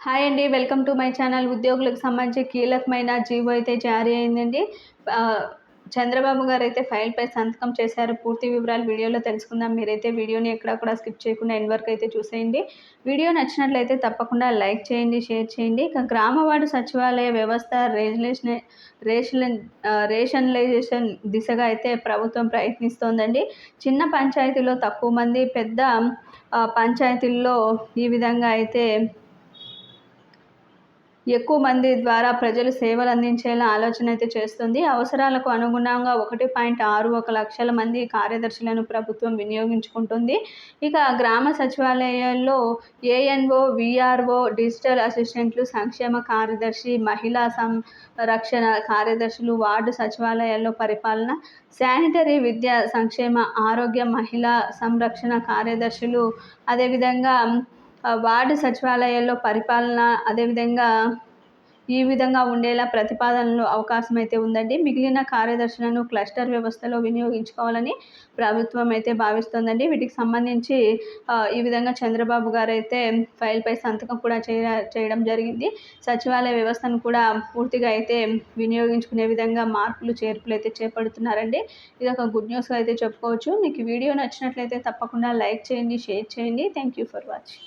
Hi అండి welcome to my channel. ఉద్యోగులకు సంబంధించి కీలకమైన జీవో అయితే జారీ అయిందండి. చంద్రబాబు గారు అయితే ఫైల్పై సంతకం చేశారు. పూర్తి వివరాలు వీడియోలో తెలుసుకుందాం. మీరైతే వీడియోని ఎక్కడ కూడా స్కిప్ చేయకుండా ఎండ్ వరకు అయితే చూసేయండి. వీడియో నచ్చినట్లయితే తప్పకుండా లైక్ చేయండి షేర్ చేయండి. ఇక గ్రామవాడు సచివాలయ వ్యవస్థ రేషనేషన్ రేషన్ రేషనలైజేషన్ దిశగా అయితే ప్రభుత్వం ప్రయత్నిస్తోందండి. చిన్న పంచాయతీలో తక్కువ మంది పెద్ద పంచాయతీల్లో ఈ విధంగా అయితే ఎక్కువ మంది ద్వారా ప్రజలు సేవలు అందించేలా ఆలోచన అయితే చేస్తుంది. అవసరాలకు అనుగుణంగా ఒకటి పాయింట్ ఆరు ఒక లక్షల మంది కార్యదర్శులను ప్రభుత్వం వినియోగించుకుంటుంది. ఇక గ్రామ సచివాలయాల్లో ఏఎన్ఓ విఆర్ఓ డిజిటల్ అసిస్టెంట్లు సంక్షేమ కార్యదర్శి మహిళా సంరక్షణ కార్యదర్శులు వార్డు సచివాలయాల్లో పరిపాలన శానిటరీ విద్య సంక్షేమ ఆరోగ్య మహిళా సంరక్షణ కార్యదర్శులు అదేవిధంగా వార్డు సచివాలయాల్లో పరిపాలన అదేవిధంగా ఈ విధంగా ఉండేలా ప్రతిపాదనలు అవకాశం అయితే ఉందండి. మిగిలిన కార్యదర్శులను క్లస్టర్ వ్యవస్థలో వినియోగించుకోవాలని ప్రభుత్వం అయితే భావిస్తోందండి. వీటికి సంబంధించి ఈ విధంగా చంద్రబాబు గారు అయితే ఫైల్పై సంతకం కూడా చేయ చేయడం జరిగింది. సచివాలయ వ్యవస్థను కూడా పూర్తిగా అయితే వినియోగించుకునే విధంగా మార్పులు చేర్పులు అయితే చేపడుతున్నారండి. ఇది ఒక గుడ్ న్యూస్గా అయితే చెప్పుకోవచ్చు. మీకు వీడియో నచ్చినట్లయితే తప్పకుండా లైక్ చేయండి షేర్ చేయండి. Thank you for watching.